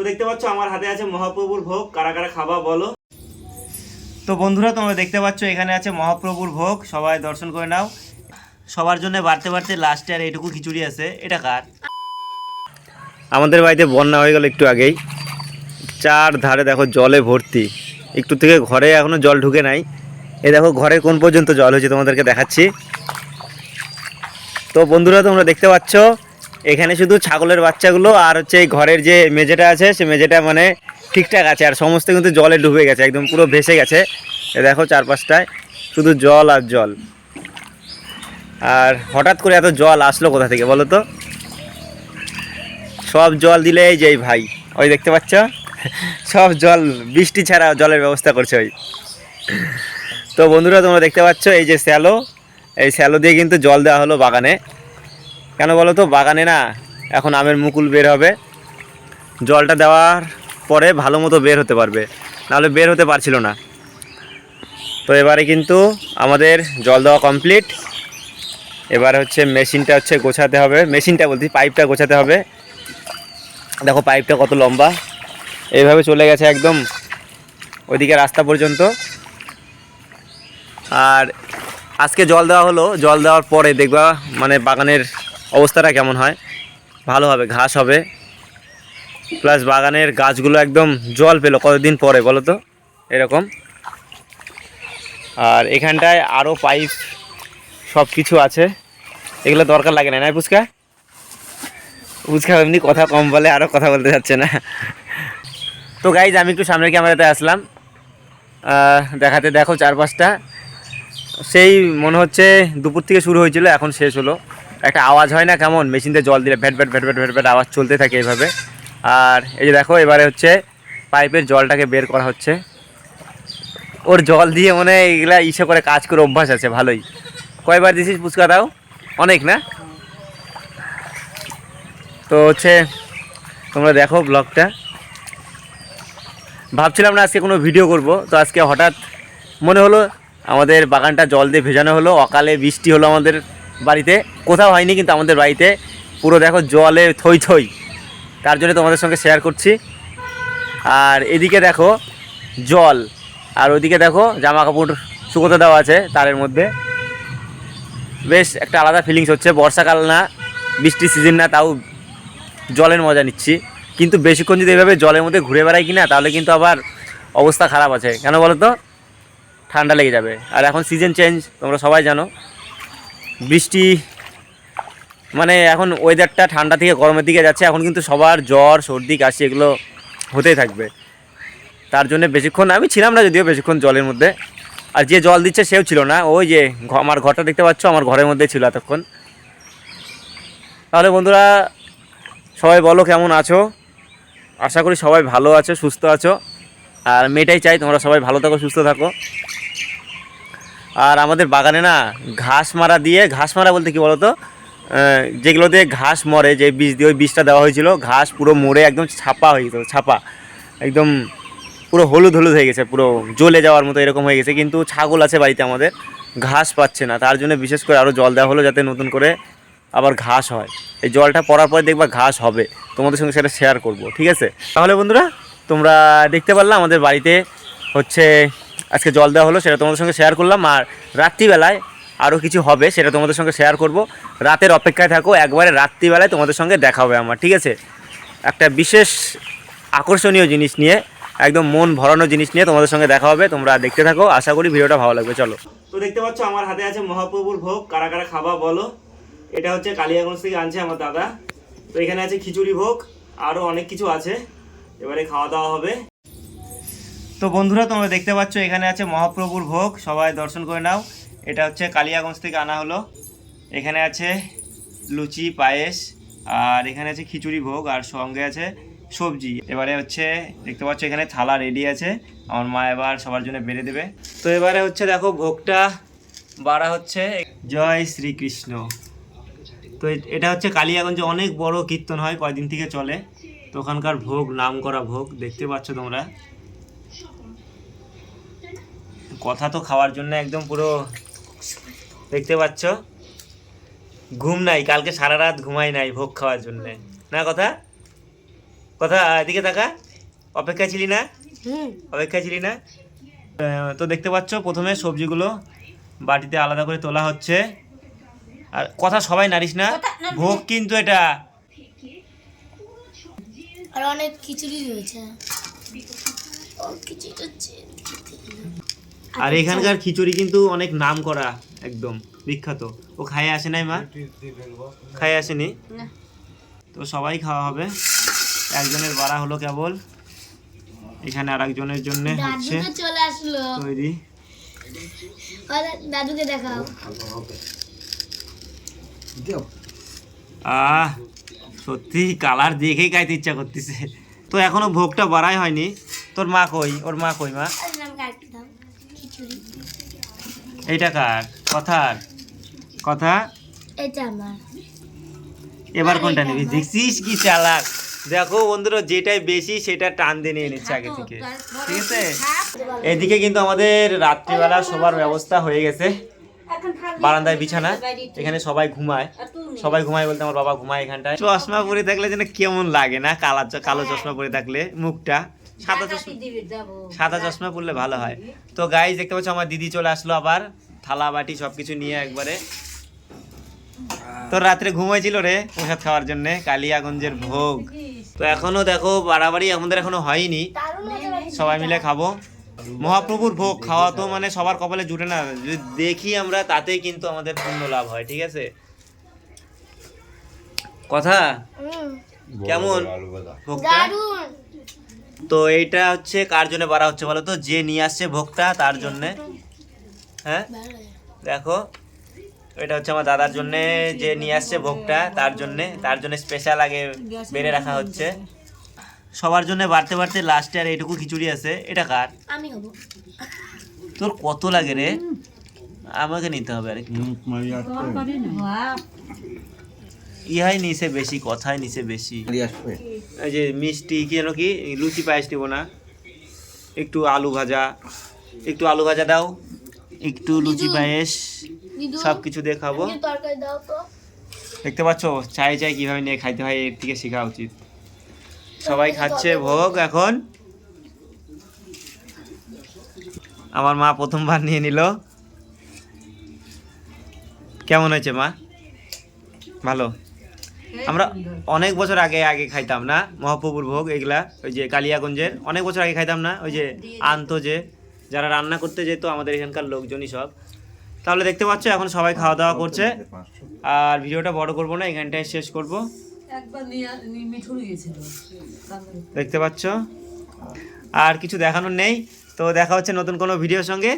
তো দেখতে পাচ্ছ আমার হাতে আছে মহাপ্রভুর ভোগ। কারা কারা খাবা বলো। তো বন্ধুরা, তোমরা দেখতে পাচ্ছ এখানে আছে মহাপ্রভুর ভোগ। সবাই দর্শন করে নাও। সবার জন্য বাড়তে বাড়তে লাস্টে আর এইটুকু খিচুড়ি আছে। এটা কার? আমাদের বাড়িতে বন্যা হয়ে গেল একটু আগেই। চার ধারে দেখো জলে ভর্তি। একটু থেকে ঘরে এখনও জল ঢুকে নাই। এ দেখো ঘরে কোন পর্যন্ত জল হয়েছে তোমাদেরকে দেখাচ্ছি। তো বন্ধুরা, তোমরা দেখতে পাচ্ছ এখানে শুধু ছাগলের বাচ্চাগুলো আর হচ্ছে এই ঘরের যে মেঝেটা আছে, সে মেঝেটা মানে ঠিকঠাক আছে। আর সমস্ত কিন্তু জলে ডুবে গেছে, একদম পুরো ভেসে গেছে। দেখো চারপাশটায়, শুধু জল আর জল। আর হঠাৎ করে এত জল আসলো কোথা থেকে বলো তো? সব জল দিলে এই যে ভাই, ওই দেখতে পাচ্ছ? সব জল, বৃষ্টি ছাড়া জলের ব্যবস্থা করছে ওই। তো বন্ধুরা, তোমরা দেখতে পাচ্ছ এই যে স্যালো, এই স্যালো দিয়ে কিন্তু জল দেওয়া হলো বাগানে। কেন বলো তো? বাগানে না এখন আমের মুকুল বের হবে। জলটা দেওয়ার পরে ভালো মতো বের হতে পারবে। নাহলে বের হতে পারছিল না। তো এবারে কিন্তু আমাদের জল দেওয়া কমপ্লিট এবার হচ্ছে মেশিনটা হচ্ছে গোছাতে হবে। মেশিনটা বলছি, পাইপটা গোছাতে হবে। দেখো পাইপটা কত লম্বা। এইভাবে চলে গেছে একদম ওইদিকে রাস্তা পর্যন্ত। আর আজকে জল দেওয়া হলো। জল দেওয়ার পরে দেখবা মানে বাগানের অবস্থাটা কেমন হয়? ভালো হবে, ঘাস হবে। প্লাস বাগানের গাছগুলো একদম জল পেল কতদিন পরে, বলো তো? এরকম। আর এখানটায় আরও পাইপ সব কিছু আছে। এগুলো দরকার লাগে না না পুচকা পুচকা এমনি কথা কম বলে আরও কথা বলতে যাচ্ছে না। তো গাইজ আমি একটু সামনের ক্যামেরাতে আসলাম। দেখাতে দেখো চারপাশটা। সেই মনে হচ্ছে দুপুর থেকে শুরু হয়েছিল, এখন শেষ হলো। একটা আওয়াজ হয় না কেমন? মেশিনতে জল দিলে ভ্যাট ভ্যাট ভ্যাট ভ্যাট ভ্যাট ভ্যাট আওয়াজ চলতে থাকে এইভাবে আর এই যে দেখো, এবারে হচ্ছে পাইপের জলটাকে বের করা হচ্ছে। ওর জল দিয়ে মনে হয় এগুলা ইসে করে কাজ করে অভ্যাস আছে, ভালোই। কয়বার দিছিস পুচকা দাও? অনেক না? তো হচ্ছে, তোমরা দেখো ব্লগটা। ভাবছিলাম না আজকে কোনো ভিডিও করব, তো আজকে হঠাৎ মনে হলো আমাদের বাগানটা জল দিয়ে ভেজানো হলো, অকালে বৃষ্টি হলো আমাদের। বাড়িতে, কোথাও হয়নি কিন্তু আমাদের বাড়িতে। পুরো দেখো জলে থই থই। তার জন্য তোমাদের সঙ্গে শেয়ার করছি। আর এদিকে দেখো জল, আর ওইদিকে দেখো জামা কাপড় শুকোতে দেওয়া আছে তারের মধ্যে। বেশ একটা আলাদা ফিলিংস হচ্ছে। বর্ষাকাল না, বৃষ্টির সিজন না, তাও জলের মজা নিচ্ছি। কিন্তু বেশিক্ষণ যদি এভাবে জলের মধ্যে ঘুরে বেড়াই কিনা, তাহলে কিন্তু আবার অবস্থা খারাপ আছে। কেন বলো তো ঠান্ডা লেগে যাবে। আর এখন সিজন চেঞ্জ তোমরা সবাই জানো। বৃষ্টি মানে এখন ওয়েদারটা ঠান্ডা থেকে গরমের দিকে যাচ্ছে, এখন কিন্তু সবার জ্বর, সর্দি, কাশি এগুলো হতেই থাকবে। তার জন্য বেশিক্ষণ আমি ছিলাম না যদিও বেশিক্ষণ জলের মধ্যে। আর যে জল দিচ্ছে সেও ছিল না, ওই যে আমার ঘরটা দেখতে পাচ্ছ, আমার ঘরের মধ্যে ছিল এতক্ষণ। তাহলে বন্ধুরা, সবাই বলো কেমন আছো? আশা করি সবাই ভালো আছো, সুস্থ আছো। আর মেয়েটাই চাই তোমরা সবাই ভালো থাকো, সুস্থ থাকো। আর আমাদের বাগানে না ঘাস মারা দিয়ে, ঘাস মারা বলতে কি বলতো? যেগুলো দিয়ে ঘাস মরে, যে বীজ দিয়ে ওই বীজটা দেওয়া হয়েছিল, ঘাস পুরো মরে একদম ছাপা হয়ে গেছে, ছাপা। একদম পুরো হলুদ হলুদ হয়ে গেছে, পুরো জ্বলে যাওয়ার মতো এরকম হয়ে গেছে, কিন্তু ছাগল আছে বাড়িতে আমাদের, ঘাস পাচ্ছে না। তার জন্য বিশেষ করে আরও জল দেওয়া হলো যাতে নতুন করে আবার ঘাস হয়। এই জলটা পড়ার পরে দেখবা ঘাস হবে। তোমাদের সঙ্গে সেটা শেয়ার করব, ঠিক আছে? তাহলে বন্ধুরা, তোমরা দেখতে পারলাম আমাদের বাড়িতে হচ্ছে, আজকে জল দেওয়া হলো, সেটা তোমাদের সঙ্গে শেয়ার করলাম। আর রাত্রিবেলায় আরও কিছু হবে, সেটা তোমাদের সঙ্গে শেয়ার করব। রাতের অপেক্ষায় থাকো, একবারে রাত্রিবেলায় তোমাদের সঙ্গে দেখা হবে আমার, ঠিক আছে? একটা বিশেষ আকর্ষণীয় জিনিস নিয়ে, একদম মন ভরানো জিনিস নিয়ে তোমাদের সঙ্গে দেখা হবে, তোমরা দেখতে থাকো, আশা করি ভিডিওটা ভালো লাগবে, চলো। তো দেখতে পাচ্ছ, আমার হাতে আছে মহাপ্রভুর ভোগ, কারা কারা খাবা বলো। এটা হচ্ছে কালিয়াগঞ্জ থেকে আনছে আমার দাদা। তো এখানে আছে খিচুড়ি ভোগ আরও অনেক কিছু আছে। এবারে খাওয়া দাওয়া হবে। তো বন্ধুরা, তোমরা দেখতে পাচ্ছ, এখানে আছে মহাপ্রভুর ভোগ। সবাই দর্শন করে নাও। এটা হচ্ছে কালিয়াগঞ্জ থেকে আনা হলো। এখানে আছে লুচি, পায়েস, আর এখানে আছে খিচুড়ি ভোগ, আর সঙ্গে আছে সবজি। এবারে হচ্ছে, দেখতে পাচ্ছ, এখানে থালা রেডি আছে। আমার মা এবার সবার জন্য বেড়ে দেবে। তো এবারে হচ্ছে, দেখো, ভোগটা বাড়া হচ্ছে। জয় শ্রীকৃষ্ণ। তো এটা হচ্ছে কালিয়াগঞ্জে অনেক বড় কীর্তন হয়, কয়দিন থেকে চলে। তো ওখানকার ভোগ নাম করা ভোগ, দেখতে পাচ্ছ তোমরা। কথা তো খাওয়ার জন্য একদম পুরো দেখতে পাচ্ছ? ঘুম নাই কালকে সারা রাত ঘুমাই নাই ভোগ খাওয়ার জন্য। না কথা? কথা এদিকে তাকা। অপেক্ষা ছিলি না? অপেক্ষা ছিলি না? তো দেখতে পাচ্ছ প্রথমে সবজিগুলো বাটিতে আলাদা করে তোলা হচ্ছে। আর কথা সবাই নারিস না ভোগ কিন্তু এটা। আর অনেক খিচুড়ি রয়েছে। খিচুড়ি আর এখানকার খিচুড়ি কিন্তু অনেক নাম করা একদম বিখ্যাত। ও খায়ে আসে নাই মা? খায়ে আসেনি? তো সবাই খাওয়া হবে। একজনের বাড়া হলো কেবল। এখানে আর একজনের জন্য হচ্ছে চলে আসলো। তৈরি। দাদুকে দেখাও। আহ সত্যি কালার দেখেই খাইতে ইচ্ছা করতেছে। তো এখনও ভোগটা বাড়াই হয়নি। তোর মা কই? ওর মা কই মা আর নামকে আরেকটু দাও খিচুড়ি এইটা কার? কথার কথা? এটা আমার। এবার কোনটা নিবি? দেখছিস কি চালাক। দেখো বন্ধুরা যেটাই বেশি সেটা টান দিয়ে নিয়ে নিচ্ছে আগে থেকে। ঠিক আছে? এদিকে কিন্তু আমাদের রাত্রিবেলা সবার ব্যবস্থা হয়ে গেছে। বারান্দায় বিছানা। এখানে সবাই ঘুমায়। সবাই ঘুমায় বলতে আমার বাবা ঘুমায় এখানটায়। চশমা পরে থাকলে যেন কেমন লাগে না? কালা কালো চশমা পরে থাকলে মুখটা। সাদা চশমা সাদা চশমা পরলে ভালো হয়। তো গাইজ দেখতে পাচ্ছ আমার দিদি চলে আসলো আবার। থালা বাটি সবকিছু নিয়ে একবারে। তো রাত্রে ঘুমাইছিল রে প্রসাদ খাওয়ার জন্য কালিয়াগঞ্জের ভোগ। তো এখনও দেখো বাড়াবাড়ি আমাদের এখনও হয়নি। সবাই মিলে খাব। মহাপ্রভুর ভোগ খাওয়া তো মানে সবার কপালে জুটে না। যদি দেখি আমরা তাতেই কিন্তু আমাদের পূর্ণ লাভ হয় ঠিক আছে? কথা? কেমন? তো এইটা হচ্ছে কার জন্য বাড়া হচ্ছে বলো তো? যে নিয়ে আসছে ভোগটা তার জন্য। হ্যাঁ? দেখো এটা হচ্ছে আমার দাদার জন্য যে নিয়ে আসছে ভোগটা তার জন্য। তার জন্য স্পেশাল আগে বেড়ে রাখা হচ্ছে। সবার জন্য বাড়তে বাড়তে লাস্টে আর এইটুকু খিচুড়ি আছে। এটা কার? আমি তোর কত লাগে রে? আমাকে নিতে হবে আর একটু ইহাই নিচে বেশি কথাই নিচে বেশি। এই যে মিষ্টি কি যেন কি? লুচি পায়েস নিব না। একটু আলু ভাজা। একটু আলু ভাজা দাও। একটু লুচি পায়েস সব কিছু দিয়ে খাব একটু তরকারি দাও তো। দেখতে পাচ্ছ চাই চাই কীভাবে নিয়ে খাইতে হয় এর থেকে শেখা উচিত। সবাই খাচ্ছে ভোগ এখন। আমার মা প্রথমবার নিয়ে নিল। কেমন হয়েছে মা? ভালো? আমরা অনেক বছর আগে আগে খাইতাম না? মহাপ্রভুর ভোগ এগুলা ওই যে কালিয়াগঞ্জের। অনেক বছর আগে খাইতাম না? ওই যে আনতো যে যারা রান্না করতে যেত আমাদের এখানকার লোকজনই সব। তাহলে দেখতে পাচ্ছ এখন সবাই খাওয়া দাওয়া করছে। আর ভিডিওটা বড় করব না এখানটায় শেষ করব। দেখতে পাচ্ছ? আর কিছু দেখানোর নেই। তো দেখা হচ্ছে নতুন কোনো ভিডিওর সঙ্গে।